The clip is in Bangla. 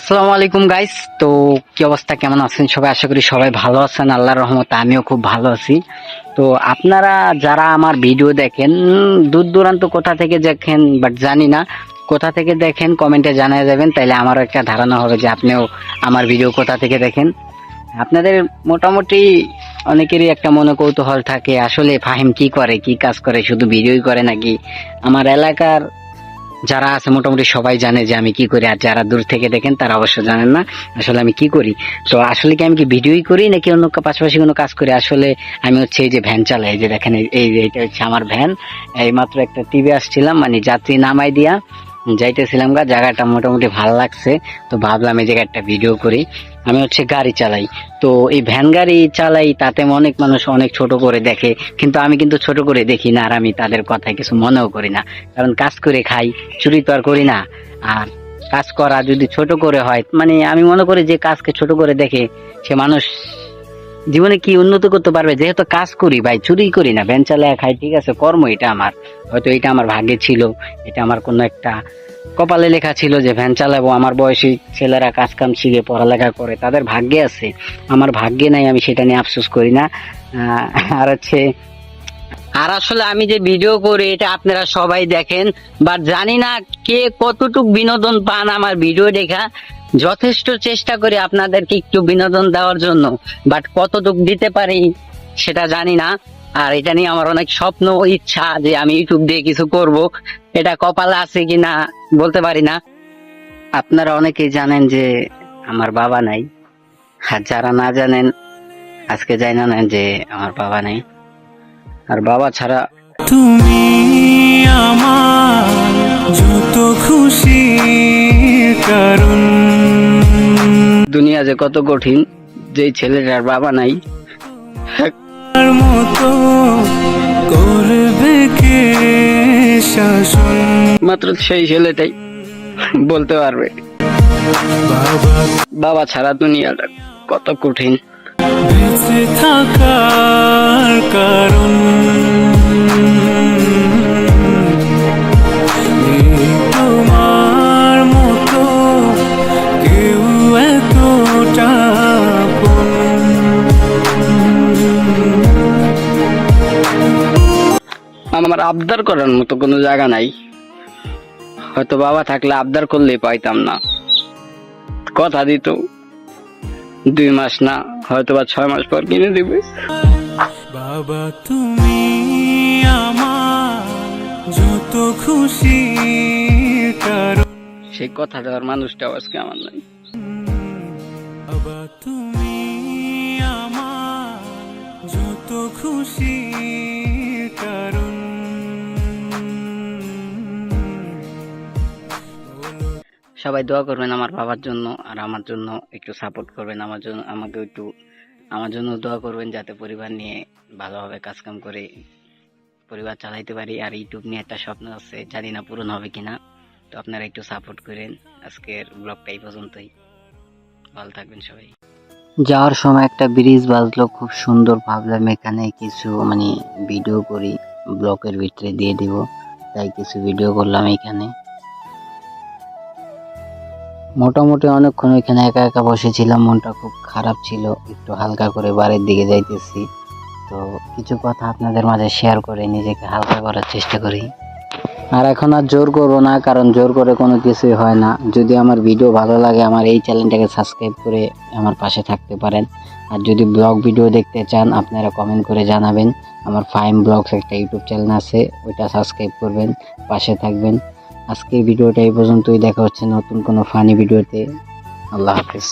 আসসালামু আলাইকুম গাইস তো কি অবস্থা? কেমন আছেন সবাই? আশা করি সবাই ভালো আছেন। আল্লাহর রহমতে আমিও খুব ভালো আছি। তো আপনারা যারা আমার ভিডিও দেখেন, দূর দূরান্ত কোথা থেকে দেখেন বাট জানি না, কোথা থেকে দেখেন কমেন্টে জানিয়ে যাবেন। তাইলে আমারও একটা ধারণা হবে যে আপনিও আমার ভিডিও কোথা থেকে দেখেন। আপনাদের মোটামুটি অনেকেরই একটা মনে কৌতূহল থাকে, আসলে ফাহিম কি করে, কি কাজ করে, শুধু ভিডিওই করে নাকি? আমার এলাকার যারা আছে, মোটামুটি সবাই জানে যে আমি কি করি, আর যারা দূর থেকে দেখেন তারা অবশ্য জানেন না আসলে আমি কি করি। তো আসলে কি আমি কি ভিডিওই করি, নাকি অন্য পাশাপাশি কোনো কাজ করি? আসলে আমি হচ্ছে এই যে ভ্যান চালাই যে দেখেন, এই- এটা হচ্ছে আমার ভ্যান। এই মাত্র একটা টিভি আসছিলাম মানে যাত্রী নামাই দিয়া যাইতেছিলাম গা, জায়গাটা মোটামুটি ভালো লাগছে। তো ভাবলাম এই জায়গায় একটা ভিডিও করি। আমি হচ্ছে গাড়ি চালাই। তো এই ভ্যান গাড়ি চালাই, তাতে অনেক মানুষ অনেক ছোট করে দেখে, কিন্তু আমি কিন্তু ছোট করে দেখি না আর আমি তাদের কথায় কিছু মনেও করি না। কারণ কাজ করে খাই, চুরি তো আর করি না। আর কাজ করা যদি ছোট করে হয় মানে আমি মনে করি যে কাজকে ছোট করে দেখে সে মানুষ জীবনে কি উন্নত করতে পারবে? যেহেতু কাজ করি ভাই, চুরি করি না, ভ্যান চালায় খাই, ঠিক আছে, কর্ম এটা আমার। হয়তো এটা আমার ভাগ্যে ছিল, এটা আমার কোনো একটা কপালে লেখা ছিল যে, ভ্যান চালাবো, আমার বয়সী ছেলেরা কাজ কাম শিখে পড়ালেখা করে, তাদের ভাগ্যে আছে। আমার ভাগ্যে নাই, আমি সেটা নিয়ে আফসোস করি না। আর হচ্ছে, আর আসলে আমি যে ভিডিও করি, এটা আপনারা সবাই দেখেন বাট জানি না কে কতটুক বিনোদন পান আমার ভিডিও দেখা। যথেষ্ট চেষ্টা করি আপনাদেরকে একটু বিনোদন দেওয়ার জন্য বাট কতটুক দিতে পারি সেটা জানি না। আর এটা নিয়ে আমার অনেক স্বপ্ন ইচ্ছা যে আমি ইউটিউব দিয়ে কিছু করব। এটা কপালে আছে কিনা বলতে পারি না। আপনারা অনেকেই জানেন যে আমার বাবা নাই। আর যারা না জানেন আজকে যাই না নেন যে আমার বাবা নেই। আর বাবা ছাড়া তুমি আমার যত খুশি কারণ। দুনিয়া যে কত কঠিন যে ছেলেটার বাবা নাই আর মতো করবে কে শাসন? মাত্র সেই ছেলেটাই বলতে পারবে। বাবা। বাবা ছাড়া দুনিয়াটা কত কঠিন। বেঁচে থাকার কারণ। আমার আবদার করার মতো কোনো জায়গা নাই। হয়তো বাবা থাকলে আবদার করলেই পাইতাম না। কথা দিত দুই মাস না হয়তো বা ছয় মাস পর কিনে দিবে। বাবা তুমি আমার যত খুশি সেই কথা দেওয়ার মানুষটাও আজকে আমার নাই। বাবা তুমি আমার যত খুশি সবাই দোয়া করবেন আমার বাবার জন্য আর আমার জন্য একটু সাপোর্ট করবেন, আমার জন্য আমাকে একটু, আমার জন্য দোয়া করবেন যাতে পরিবার নিয়ে ভালোভাবে কাজকাম করে পরিবার চালাইতে পারি। আর ইউটিউব নিয়ে একটা স্বপ্ন আছে, জানি না পূরণ হবে কিনা। তো আপনারা একটু সাপোর্ট করেন। আজকের ব্লগটা এই পর্যন্তই। ভালো থাকবেন সবাই। যাওয়ার সময় একটা ব্রিজ বাজলো, খুব সুন্দর ভাবলাম এখানে কিছু মানে ভিডিও করি ব্লকের ভিতরে দিয়ে দিব। তাই কিছু ভিডিও করলাম এখানে। মোটামুটি অনেকক্ষণ এখানে একা একা বসেছিলাম, মনটা খুব খারাপ ছিল, একটু হালকা করে বাড়ির দিকে যাইতেছি। তো কিছু কথা আপনাদের মাঝে শেয়ার করে নিজেকে হালকা করার চেষ্টা করি। আর এখন আর জোর করব না, কারণ জোর করে কোনো কিছুই হয় না। যদি আমার ভিডিও ভালো লাগে, আমার এই চ্যানেলটাকে সাবস্ক্রাইব করে আমার পাশে থাকতে পারেন। আর যদি ব্লগ ভিডিও দেখতে চান, আপনারা কমেন্ট করে জানাবেন। আমার ফাইম ব্লগস একটা ইউটিউব চ্যানেল আছে, ওইটা সাবস্ক্রাইব করবেন, পাশে থাকবেন। আজকের ভিডিওটা এই পর্যন্তই। দেখা হচ্ছে নতুন কোনো ফানি ভিডিওতে আল্লাহ হাফিজ।